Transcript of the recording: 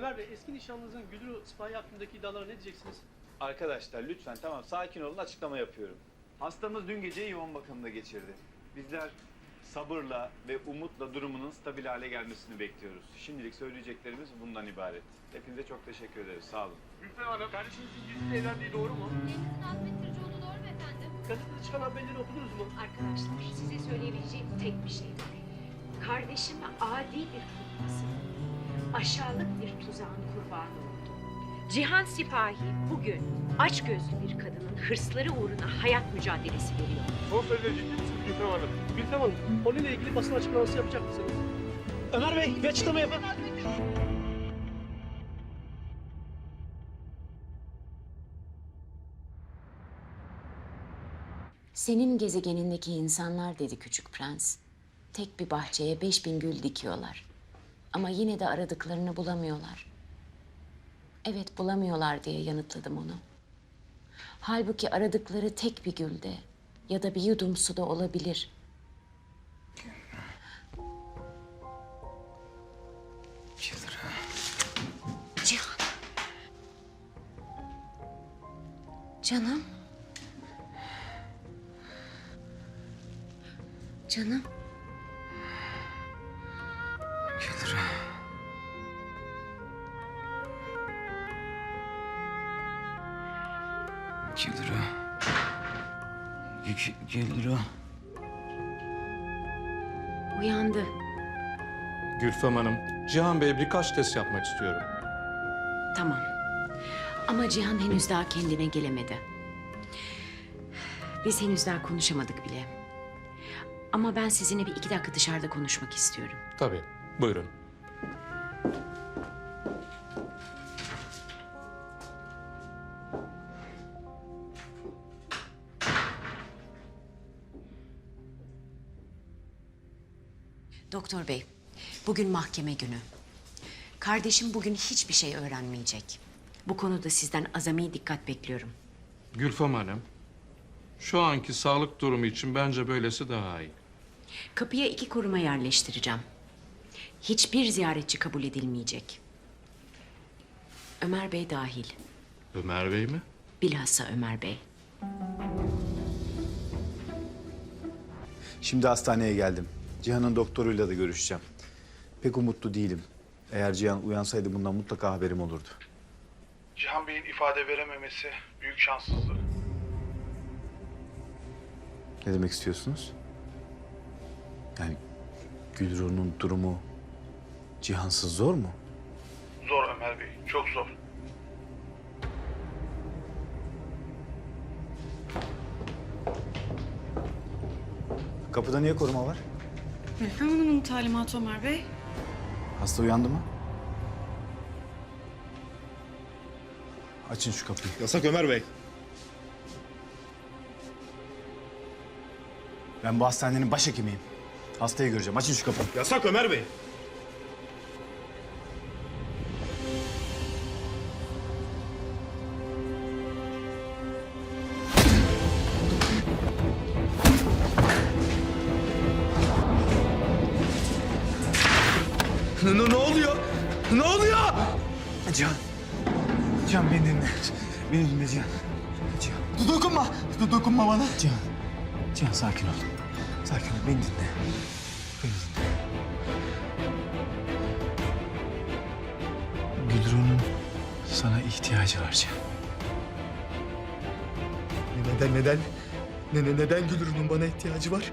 Ömer Bey, eski nişanlınızın Güdürü sipahi hakkındaki iddialara ne diyeceksiniz? Arkadaşlar lütfen tamam sakin olun açıklama yapıyorum. Hastamız dün geceyi yoğun bakımda geçirdi. Bizler sabırla ve umutla durumunun stabil hale gelmesini bekliyoruz. Şimdilik söyleyeceklerimiz bundan ibaret. Hepinize çok teşekkür ederiz. Sağ olun. Gülfem Hanım, kardeşinizin gizli evlendiği doğru mu? Deniz'in azmettirici olduğu doğru mu efendim? Gazetede çıkan haberleri okudunuz mu? Arkadaşlar size söyleyebileceğim tek bir şey var. Kardeşime adi bir kutması, aşağılık bir tuzağın kurbanı oldu. Cihan Sipahi bugün açgözlü bir kadının hırsları uğruna hayat mücadelesi veriyor. Son sözleri ciddi misiniz Gülfem Hanım? Gülfem Hanım, konuyla ilgili basın açıklaması yapacak mısınız? Ömer Bey, bir açıklama yapın. Senin gezegenindeki insanlar dedi küçük prens. Tek bir bahçeye beş bin gül dikiyorlar. Ama yine de aradıklarını bulamıyorlar. Evet bulamıyorlar diye yanıtladım onu. Halbuki aradıkları tek bir gülde ya da bir yudum suda olabilir. Cihan. Canım. Canım. İki lira. İki, iki lira. Uyandı. Gülfem Hanım, Cihan Bey'e birkaç test yapmak istiyorum. Tamam. Ama Cihan henüz daha kendine gelemedi. Biz henüz daha konuşamadık bile. Ama ben sizinle bir iki dakika dışarıda konuşmak istiyorum. Tabii, buyurun. Doktor bey, bugün mahkeme günü. Kardeşim bugün hiçbir şey öğrenmeyecek. Bu konuda sizden azami dikkat bekliyorum. Gülfem Hanım, şu anki sağlık durumu için bence böylesi daha iyi. Kapıya iki koruma yerleştireceğim. Hiçbir ziyaretçi kabul edilmeyecek. Ömer Bey dahil. Ömer Bey mi? Bilhassa Ömer Bey. Şimdi hastaneye geldim. Cihan'ın doktoruyla da görüşeceğim. Pek umutlu değilim. Eğer Cihan uyansaydı bundan mutlaka haberim olurdu. Cihan Bey'in ifade verememesi büyük şanssızlık. Ne demek istiyorsunuz? Yani Gülruh'un durumu Cihansız zor mu? Zor Ömer Bey, çok zor. Kapıda niye koruma var? Gülfem Hanım'ın talimatı Ömer Bey. Hasta uyandı mı? Açın şu kapıyı. Yasak Ömer Bey. Ben bu hastanenin başhekimiyim. Hastayı göreceğim. Açın şu kapıyı. Yasak Ömer Bey. Ne, ne oluyor? Ne oluyor? Cihan. Cihan beni dinle. Beni dinle Cihan. Cihan. Dokunma. Dokunma bana. Cihan. Cihan sakin ol. Sakin ol. Beni dinle. Beni dinle. Gülru'nun sana ihtiyacı var Cihan. Neden neden? Ne, ne, neden Gülür'ün bana ihtiyacı var?